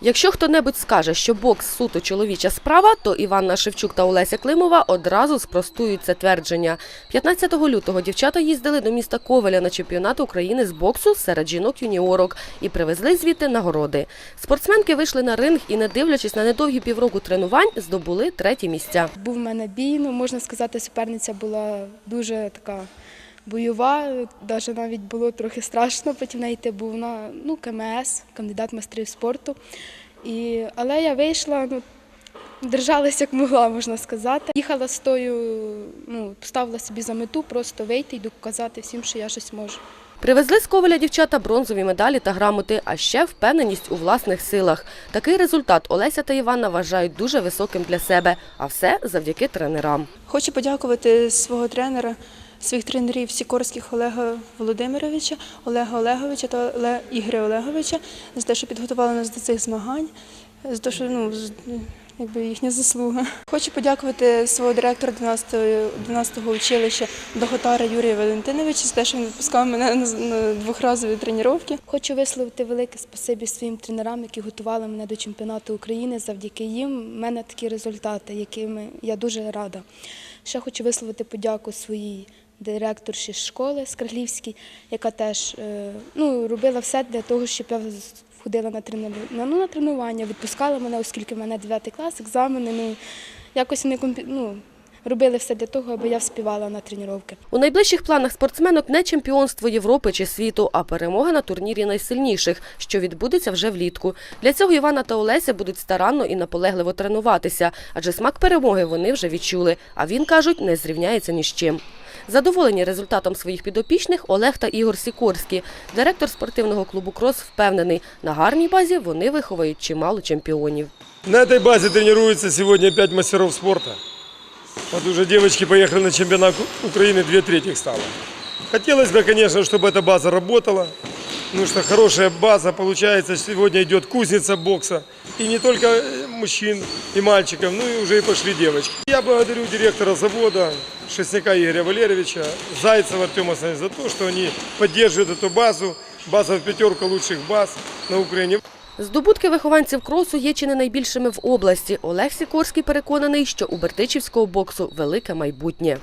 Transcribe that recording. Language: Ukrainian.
Якщо хто-небудь скаже, що бокс суто чоловіча справа, то Іванна Шевчук та Олеся Климова одразу спростують це твердження. 15 лютого дівчата їздили до міста Ковеля на чемпіонат України з боксу серед жінок-юніорок і привезли звідти нагороди. Спортсменки вийшли на ринг і, не дивлячись на недовгі півроку тренувань, здобули треті місця. Був в мене бій, ну можна сказати, суперниця була дуже така бойова, навіть навіть було трохи страшно потім йти, був на ну, КМС, кандидат майстрів спорту. І, але я вийшла, ну, держалась як могла, можна сказати. Їхала з тою, ну, ставила собі за мету просто вийти і доказати всім, що я щось можу. Привезли з Ковеля дівчата бронзові медалі та грамоти, а ще впевненість у власних силах. Такий результат Олеся та Іванна вважають дуже високим для себе, а все завдяки тренерам. Хочу подякувати свого тренера, своїх тренерів Сікорських Олега Володимировича, Олега Олеговича та Ігоря Олеговича за те, що підготували нас до цих змагань, за те, що ну, якби їхня заслуга. Хочу подякувати свого директора 12-го 12-го училища Доготара Юрія Валентиновича за те, що він відпускав мене на двохразові тренування. Хочу висловити велике спасибі своїм тренерам, які готували мене до чемпіонату України. Завдяки їм в мене такі результати, якими я дуже рада. Ще хочу висловити подяку своїй директорші школи Скраглівській, яка теж е, ну, робила все для того, щоб я з- ходила на тренування, ну, на тренування, відпускала мене, оскільки в мене 9 клас, екзамени. Ну, якось компі... ну, робили все для того, аби я вспівала на тренування. У найближчих планах спортсменок не чемпіонство Європи чи світу, а перемога на турнірі найсильніших, що відбудеться вже влітку. Для цього Івана та Олеся будуть старанно і наполегливо тренуватися, адже смак перемоги вони вже відчули. А він кажуть, не зрівняється ні з чим. Задоволені результатом своїх підопічних Олег та Ігор Сікорські. Директор спортивного клубу Крос впевнений, на гарній базі вони виховають чимало чемпіонів. На этой базе тренируется сегодня пять мастеров спорта. Вот уже девочки поехали на чемпионат Украины, две трети их стало. Хотелось бы, конечно, чтобы эта база работала. Ну что хорошая база, получается, сегодня идет кузница бокса. И не только э, мужчин и мальчиков, ну и уже и пошли девочки. Я благодарю директора завода, Шестняка Игоря Валерьевича, Зайцева Артема Александровича за то, что они поддерживают эту базу. База в пятерку лучших баз на Украине. Здобутки вихованців кросу є чи не найбільшими в області. Олег Сікорський переконаний, що у Бертичівського боксу велике майбутнє.